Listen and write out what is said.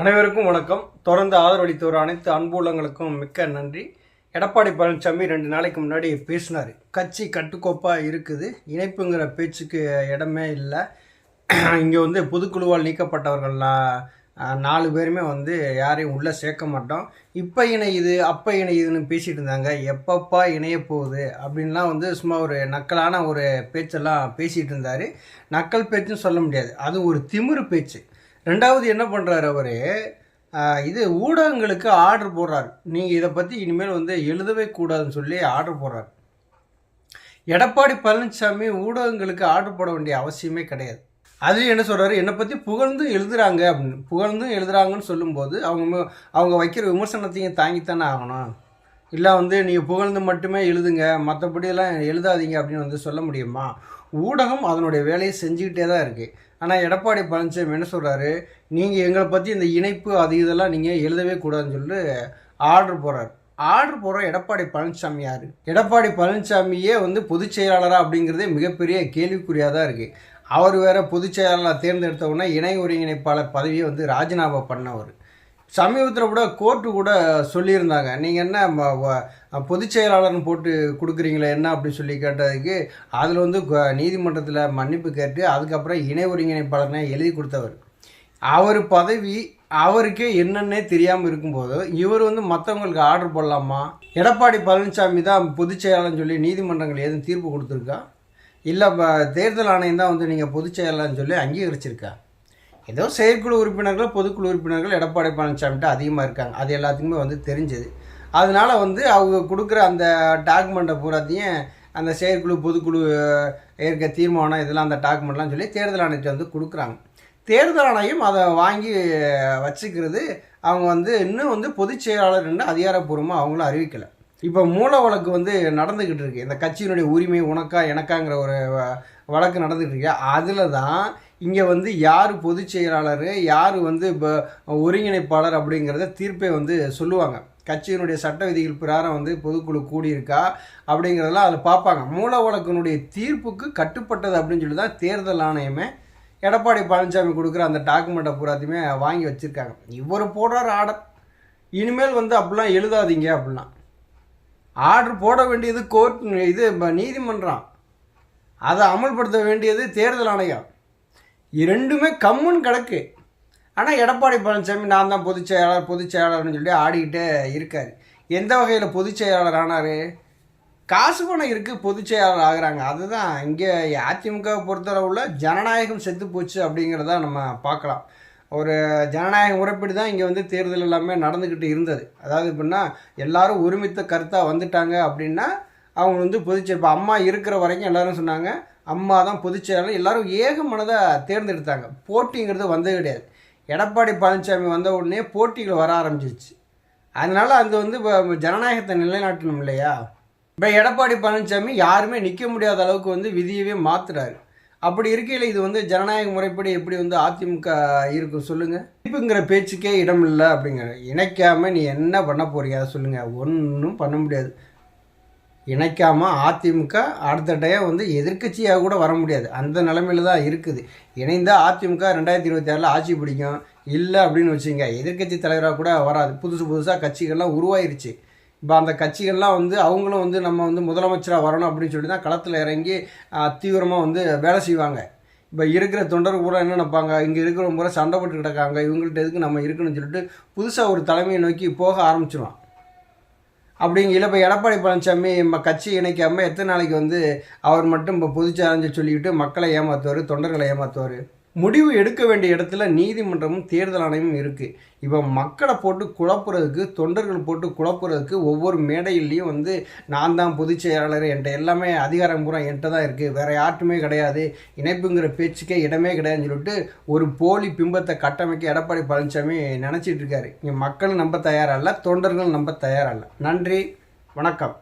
அனைவருக்கும் வணக்கம். தொடர்ந்து ஆதரவளித்தவர் அனைத்து அன்புள்ளங்களுக்கும் மிக்க நன்றி. எடப்பாடி பழனிசாமி ரெண்டு நாளைக்கு முன்னாடி பேசினார். கட்சி கட்டுக்கோப்பாக இருக்குது. இணைப்புங்கிற பேச்சுக்கு இடமே இல்லை. இங்கே வந்து பொதுக்குழுவால் நீக்கப்பட்டவர்கள்லாம் நாலு பேருமே வந்து யாரையும் உள்ளே சேர்க்க மாட்டோம். இப்போ இணையுது அப்போ இணையுதுன்னு பேசிகிட்டு இருந்தாங்க. எப்பப்பா இணைய போகுது? அப்படின்லாம் வந்து சும்மா ஒரு நக்கலான ஒரு பேச்செல்லாம் பேசிகிட்டு இருந்தார். நக்கல் பேச்சுன்னு சொல்ல முடியாது. அது ஒரு திமிரு பேச்சு. ரெண்டாவது என்ன பண்ணுறாரு அவர்? இது ஊடகங்களுக்கு ஆர்டர் போடுறாரு. நீங்கள் இதை பற்றி இனிமேல் வந்து எழுதவே கூடாதுன்னு சொல்லி ஆர்டர் போடுறார். எடப்பாடி பழனிசாமி ஊடகங்களுக்கு ஆர்டர் போட வேண்டிய அவசியமே கிடையாது. அது என்ன சொல்கிறாரு என்னை பற்றி புகழ்ந்தும் எழுதுகிறாங்க அப்படின்னு. புகழ்ந்தும் எழுதுறாங்கன்னு சொல்லும்போது அவங்க அவங்க வைக்கிற விமர்சனத்தையும் தாங்கித்தானே ஆகணும். இல்லை வந்து நீங்கள் புகழ்ந்து மட்டுமே எழுதுங்க மற்றபடியெல்லாம் எழுதாதீங்க அப்படின்னு வந்து சொல்ல முடியுமா? ஊடகம் அதனுடைய வேலையை செஞ்சுக்கிட்டே தான் இருக்குது ஆனால் எடப்பாடி பழனிசாமி என்ன சொல்கிறாரு நீங்கள் எங்களை பற்றி இந்த இணைப்பு அது இதெல்லாம் நீங்கள் எழுதவே கூடாதுன்னு சொல்லிட்டு ஆர்டர் போடுறாரு ஆர்டர் போடுற எடப்பாடி பழனிசாமி யார்? எடப்பாடி பழனிசாமியே வந்து பொதுச் செயலாளராக அப்படிங்கிறதே மிகப்பெரிய கேள்விக்குறியாக தான் இருக்குது அவர் வேற பொதுச் செயலாளராக தேர்ந்தெடுத்த உடனே இணை ஒருங்கிணைப்பாளர் பதவியை வந்து ராஜினாமா பண்ணவர். சமீபத்தில் கூட கோர்ட்டு கூட சொல்லியிருந்தாங்க. நீங்கள் என்ன வ- பொதுச் செயலாளர்னு போட்டு கொடுக்குறீங்களே என்ன அப்படின்னு சொல்லி கேட்டதுக்கு அதில் வந்து நீதிமன்றத்தில் மன்னிப்பு கேட்டு அதுக்கப்புறம் இணை ஒருங்கிணைப்பாளர்னே எழுதி கொடுத்தவர். அவர் பதவி அவருக்கே என்னன்னே தெரியாமல் இருக்கும்போது இவர் வந்து மற்றவங்களுக்கு ஆர்டர் போடலாமா? எடப்பாடி பழனிசாமி தான் பொதுச் செயலாளர்னு சொல்லி நீதிமன்றங்கள் எதுவும் தீர்ப்பு கொடுத்துருக்கா? இல்லை தேர்தல் ஆணையம் தான் வந்து நீங்கள் பொதுச் செயலாளர்னு சொல்லி அங்கீகரிச்சிருக்கா? ஏதோ செயற்குழு உறுப்பினர்கள் பொதுக்குழு உறுப்பினர்கள் எடப்பாடி பழனிசாமிகிட்ட அதிகமாக இருக்காங்க. அது எல்லாத்துக்குமே வந்து தெரிஞ்சது. அதனால வந்து அவங்க கொடுக்குற அந்த டாக்குமெண்ட்டை பூராத்தையும் அந்த செயற்குழு பொதுக்குழு ஏற்க தீர்மானம் இதெல்லாம் அந்த டாக்குமெண்ட்லாம் சொல்லி தேர்தல் ஆணையத்தை வந்து கொடுக்குறாங்க. தேர்தல் ஆணையம் அதை வாங்கி வச்சுக்கிறது அவங்க வந்து இன்னும் வந்து பொதுச் செயலாளர் அதிகாரப்பூர்வமாக அவங்களும் அறிவிக்கலை. இப்போ மூல வழக்கு வந்து நடந்துக்கிட்டு இருக்கு. இந்த கட்சியினுடைய உரிமை உனக்கா எனக்காங்கிற ஒரு வ- வழக்கு நடந்துகிட்டு இருக்கு. அதில் தான் இங்கே வந்து யார் பொதுச் செயலாளர் யார் வந்து இப்போ ஒருங்கிணைப்பாளர் அப்படிங்கிறத தீர்ப்பை வந்து சொல்லுவாங்க. கட்சியினுடைய சட்ட விதிகள் பிரகாரம் வந்து பொதுக்குழு கூடியிருக்கா அப்படிங்கிறதெல்லாம் அதில் பார்ப்பாங்க. மூல வழக்கினுடைய தீர்ப்புக்கு கட்டுப்பட்டது அப்படின்னு சொல்லி தான் தேர்தல் ஆணையமே எடப்பாடி பழனிசாமி கொடுக்குற அந்த டாக்குமெண்ட்டை பூராத்தையுமே வாங்கி வச்சுருக்காங்க. இவர் போடுறார் ஆர்டர். இனிமேல் வந்து அப்படிலாம் எழுதாதீங்க அப்படிலாம். ஆர்டர் போட வேண்டியது கோர்ட் இது நீதிமன்றம். அதை அமல்படுத்த வேண்டியது தேர்தல் ஆணையம். இரண்டுமே கம்முன்னு கிடக்கு. ஆனால் எடப்பாடி பழனிசாமி நான் தான் பொதுச் செயலாளர் பொதுச் செயலாளர்னு சொல்லி ஆடிக்கிட்டே இருக்கார். எந்த வகையில் பொதுச் செயலாளர் ஆனார்? காசு பணம் இருக்குது பொதுச் செயலாளர் ஆகுறாங்க. அதுதான் இங்கே அதிமுக பொறுத்தளவுல ஜனநாயகம் செத்து போச்சு அப்படிங்கிறத நம்ம பார்க்கலாம். ஒரு ஜனநாயக முறைப்படி தான் இங்கே வந்து தேர்தல் எல்லாமே நடந்துக்கிட்டு இருந்தது. அதாவது எப்படின்னா எல்லாரும் ஒருமித்த கருத்தாக வந்துட்டாங்க அப்படின்னா அவங்க வந்து பொதுச் இப்போ அம்மா இருக்கிற வரைக்கும் எல்லாரும் சொன்னாங்க அம்மா தான் பொதுச் செயலாளர் எல்லாரும் ஏக மனதாக தேர்ந்தெடுத்தாங்க. போட்டிங்கிறது வந்தது கிடையாது. எடப்பாடி பழனிசாமி வந்த உடனே போட்டிகள் வர ஆரம்பிச்சிருச்சு. அதனால் அது வந்து இப்போ ஜனநாயகத்தை நிலைநாட்டணும் இல்லையா? இப்போ எடப்பாடி பழனிசாமி யாருமே நிற்க முடியாத அளவுக்கு வந்து விதியவே மாற்றுறாரு அப்படி இருக்கையில் இது வந்து ஜனநாயக முறைப்படி எப்படி வந்து அதிமுக இருக்கும் சொல்லுங்கள் இப்போங்கிற பேச்சுக்கே இடம் இல்லை அப்படிங்கிற இணைக்காமல் நீ என்ன பண்ண போறீங்க? அதை சொல்லுங்கள் ஒன்றும் பண்ண முடியாது. இணைக்காமல் அதிமுக அடுத்த டைம் வந்து எதிர்க்கட்சியாக கூட வர முடியாது. அந்த நிலமையில தான் இருக்குது. இணைந்தால் அதிமுக ரெண்டாயிரத்தி இருபத்தி ஆறில் ஆட்சி பிடிக்கும். இல்லை அப்படின்னு வச்சுங்க எதிர்க்கட்சி தலைவராக கூட வராது. புதுசு புதுசாக கட்சிகள்லாம் உருவாயிருச்சு. இப்போ அந்த கட்சிகள்லாம் வந்து அவங்களும் வந்து நம்ம வந்து முதலமைச்சராக வரணும் அப்படின்னு சொல்லி தான் களத்தில் இறங்கி தீவிரமாக வந்து வேலை செய்வாங்க. இப்போ இருக்கிற தொண்டர்கள் பூரா என்ன நினைப்பாங்க? இங்கே இருக்கிறவங்க முறை சண்டை போட்டு கிடக்காங்க இவங்கள்ட்ட எதுக்கு நம்ம இருக்கணும்னு சொல்லிட்டு புதுசாக ஒரு தலைமையை நோக்கி போக ஆரம்பிச்சிருவான். அப்படிங்கிற இப்போ எடப்பாடி பழனிசாமி நம்ம கட்சி இணைக்காமல் எத்தனை நாளைக்கு வந்து அவர் மட்டும் இப்போ பொதுச்சாரஞ்சு சொல்லிக்கிட்டு மக்களை ஏமாற்றுவார் தொண்டர்களை ஏமாற்றுவார் முடிவு எடுக்க வேண்டிய இடத்துல நீதிமன்றமும் தேர்தல் ஆணையமும் இருக்குது இப்போ மக்களை போட்டு குழப்புறதுக்கு தொண்டர்கள் போட்டு குழப்புறதுக்கு ஒவ்வொரு மேடையிலையும் வந்து நான் தான் பொதுச் செயலாளர் என்கிட்ட எல்லாமே அதிகாரம் பூரா என்கிட்ட தான் இருக்குது வேறு யார்ட்டுமே கிடையாது. இணைப்புங்கிற பேச்சுக்கே இடமே கிடையாதுன்னு சொல்லிட்டு ஒரு போலி பிம்பத்தை கட்டமைக்க எடப்பாடி பழனிசாமி நினச்சிட்டு இருக்காரு. இங்கே மக்கள் நம்ப தயாரல்ல தொண்டர்கள் நம்ப தயாரல்ல நன்றி வணக்கம்.